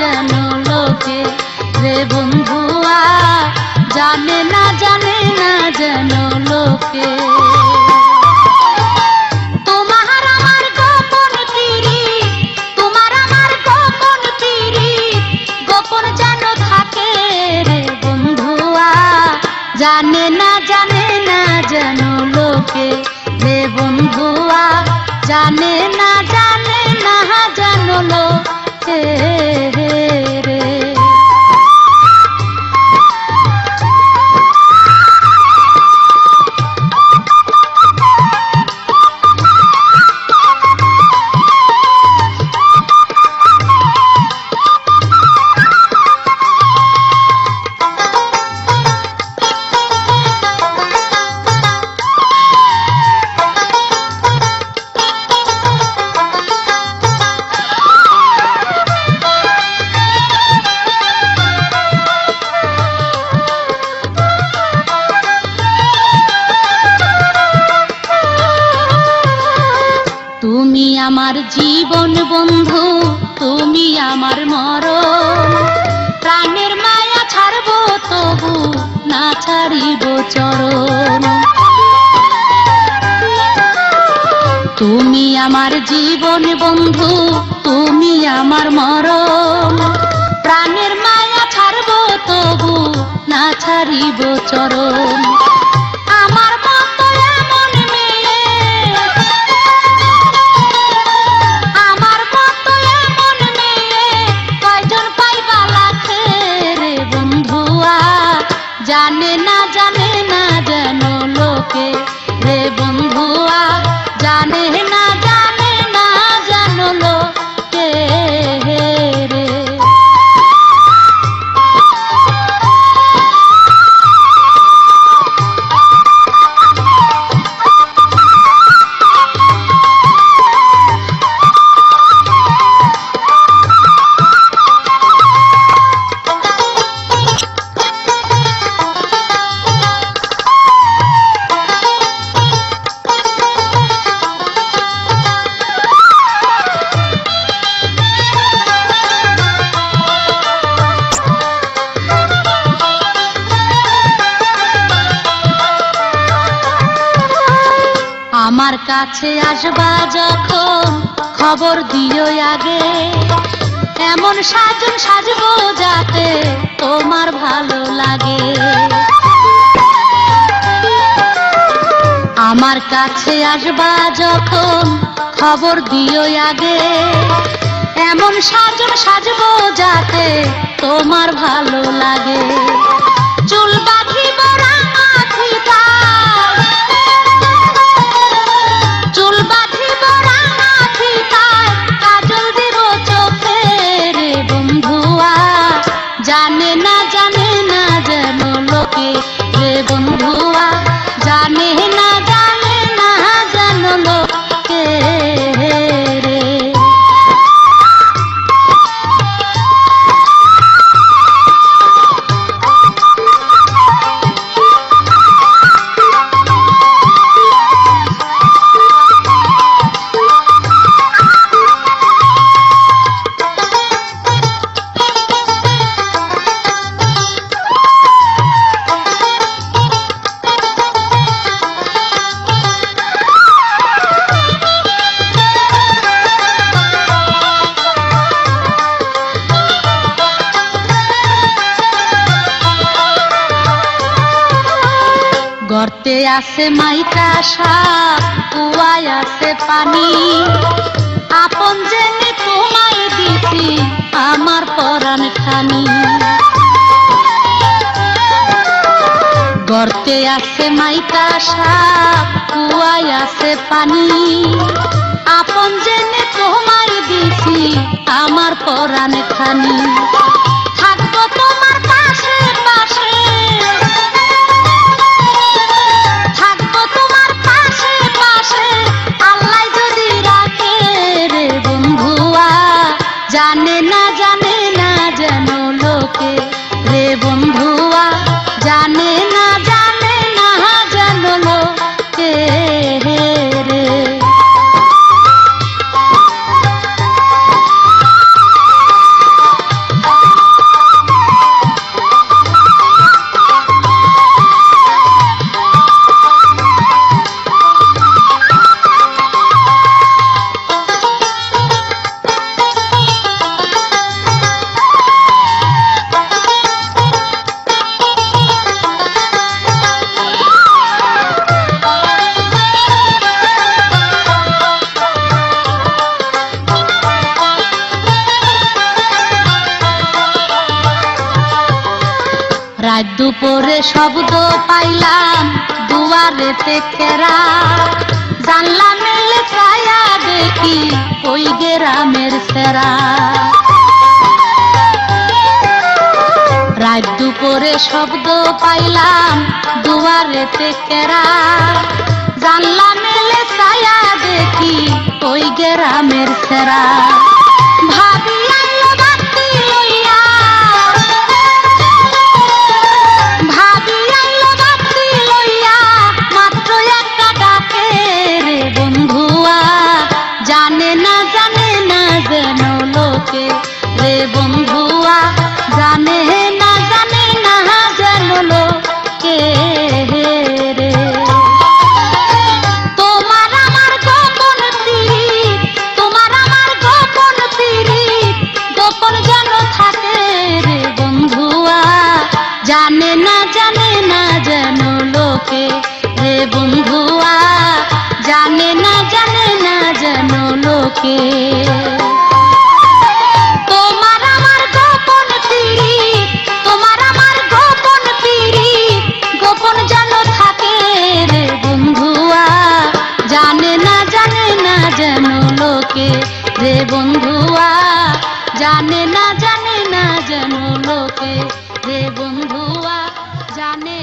যেন লোকে রে বন্ধুয়া, জানে না জানে না যেন লোকে। জানে না জানে না যেন লোকে রে বন্ধুয়া, জানে না জানে না যেন লোকে। তুমি আমার জীবন বন্ধু, তুমি আমার মরণ। প্রাণের মায়া ছাড়বো তবু না ছাড়িব চরণ। তুমি আমার জীবন বন্ধু, তুমি আমার মরণ। প্রাণের মায়া ছাড়বো তবু না ছাড়িব চরণ। আমার কাছে আসবা যখন খবর দিও আগে। এমন সাজন সাজবো যাতে তোমার ভালো লাগে। আমার কাছে আসবা যখন খবর দিও আগে। এমন সাজন সাজবো যাতে তোমার ভালো লাগে। চুল বাঁধিব গর্তে আছে মাইকা সাপ, কুয়ায় আছে পানি। আপন জেনে তোমায় দিছি আমার পরাণ খানি। গর্তে আছে মাইকা সাপ, কুয়ায় আছে পানি। আপন জেনে তোমায় দিছি আমার পরাণ খানি। লোকে রে রাত দুপুরে শব্দ পাইলাম দুয়ারেতে কেরা জানলা মেলে ছায়া দেখি ওই গেরামের সেরা। রাত দুপুরে শব্দ পাইলাম দুয়ারেতে কেরা জানলা মেলে ছায়া দেখি ওই গেরামের সেরা। জানে না যেন লোকে। রে বন্ধুয়া জানে না জানে না যেন লোকে। লোকে তোমার আমার তোমার আমার গোপন পীড়িত থাকে রে বন্ধুয়া। জানে না জানে না যেন লোকে রে বন্ধুয়া। জানে না জানে না যেন লোকে রে বন্ধুয়া। জানে